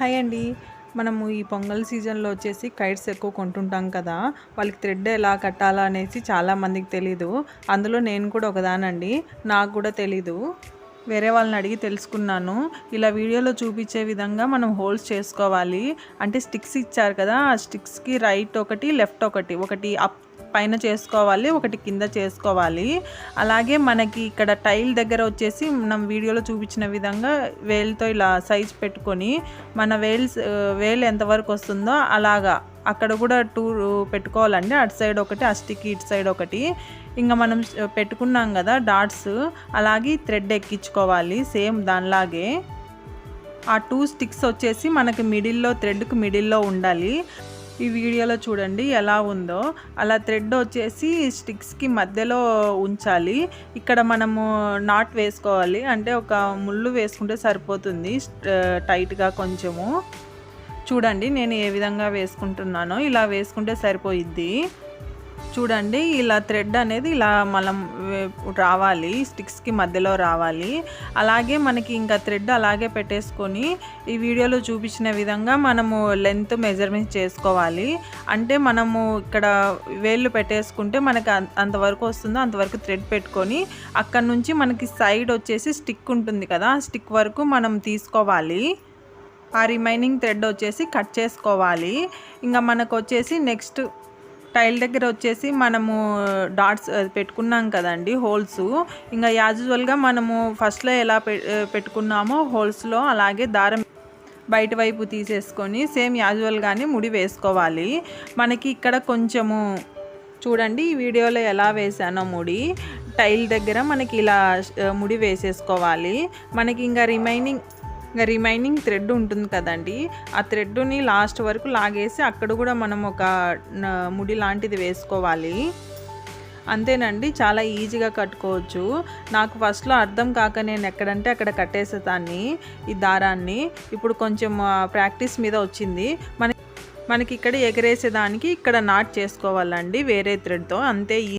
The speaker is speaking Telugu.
హాయ్ అండి. మనము ఈ పొంగల్ సీజన్లో వచ్చేసి కైట్స్ ఎక్కువ కొంటుంటాం కదా. వాళ్ళకి థ్రెడ్ ఎలా కట్టాలా అనేసి చాలామందికి తెలీదు. అందులో నేను కూడా ఒకదానండి. నాకు కూడా తెలీదు. వేరే వాళ్ళని అడిగి తెలుసుకున్నాను. ఇలా వీడియోలో చూపించే విధంగా మనం హోల్స్ చేసుకోవాలి. అంటే స్టిక్స్ ఇచ్చారు కదా ఆ స్టిక్స్కి రైట్ ఒకటి లెఫ్ట్ ఒకటి ఒకటి అప్ పైన చేసుకోవాలి ఒకటి కింద చేసుకోవాలి. అలాగే మనకి ఇక్కడ టైల్ దగ్గర వచ్చేసి మనం వీడియోలో చూపించిన విధంగా వేలుతో ఇలా సైజ్ పెట్టుకొని మన వేల్స్ వేలు ఎంతవరకు వస్తుందో అలాగా. అక్కడ కూడా టూ పెట్టుకోవాలండి. అటు సైడ్ ఒకటి అస్టికి ఇటు సైడ్ ఒకటి. ఇంకా మనం పెట్టుకున్నాం కదా డాట్స్ అలాగే థ్రెడ్ ఎక్కించుకోవాలి సేమ్ దానిలాగే. ఆ టూ స్టిక్స్ వచ్చేసి మనకి మిడిల్లో థ్రెడ్కి మిడిల్లో ఉండాలి. ఈ వీడియోలో చూడండి ఎలా ఉందో. అలా థ్రెడ్ వచ్చేసి స్టిక్స్కి మధ్యలో ఉంచాలి. ఇక్కడ మనము నాట్ వేసుకోవాలి. అంటే ఒక ముళ్ళు వేసుకుంటే సరిపోతుంది టైట్గా కొంచెము. చూడండి నేను ఏ విధంగా వేసుకుంటున్నానో. ఇలా వేసుకుంటే సరిపోయిద్ది. చూడండి ఇలా థ్రెడ్ అనేది ఇలా మనం రావాలి స్టిక్స్కి మధ్యలో రావాలి. అలాగే మనకి ఇంకా థ్రెడ్ అలాగే పెట్టేసుకొని ఈ వీడియోలో చూపించిన విధంగా మనము లెంత్ మెజర్మెంట్ చేసుకోవాలి. అంటే మనము ఇక్కడ వేళ్ళు పెట్టేసుకుంటే మనకి అంతవరకు వస్తుందో అంతవరకు థ్రెడ్ పెట్టుకొని అక్కడ నుంచి మనకి సైడ్ వచ్చేసి స్టిక్ ఉంటుంది కదా స్టిక్ వరకు మనం తీసుకోవాలి. ఆ రిమైనింగ్ థ్రెడ్ వచ్చేసి కట్ చేసుకోవాలి. ఇంకా మనకు వచ్చేసి నెక్స్ట్ టైల్ దగ్గర వచ్చేసి మనము uh, డాట్స్ uh, పెట్టుకున్నాం కదండి హోల్స్ ఇంకా యాజువల్గా మనము ఫస్ట్లో ఎలా uh, పెట్టుకున్నామో హోల్స్లో అలాగే దారం బయట వైపు తీసేసుకొని సేమ్ యాజువల్గానే ముడి వేసుకోవాలి. మనకి ఇక్కడ కొంచెము చూడండి ఈ వీడియోలో ఎలా వేసానో ముడి. టైల్ దగ్గర మనకి ఇలా ముడి వేసేసుకోవాలి. మనకి ఇంకా రిమైనింగ్ ఇంకా రిమైనింగ్ థ్రెడ్ ఉంటుంది కదండి. ఆ థ్రెడ్ని లాస్ట్ వరకు లాగేసి అక్కడ కూడా మనం ఒక ముడి లాంటిది వేసుకోవాలి. అంతేనండి చాలా ఈజీగా కట్టుకోవచ్చు. నాకు ఫస్ట్లో అర్థం కాక నేను ఎక్కడంటే అక్కడ కట్టేసేదాన్ని ఈ దారాన్ని. ఇప్పుడు కొంచెం ప్రాక్టీస్ మీద వచ్చింది. మన మనకి ఇక్కడ ఎగరేసేదానికి ఇక్కడ నాట్ చేసుకోవాలండి వేరే థ్రెడ్తో. అంతే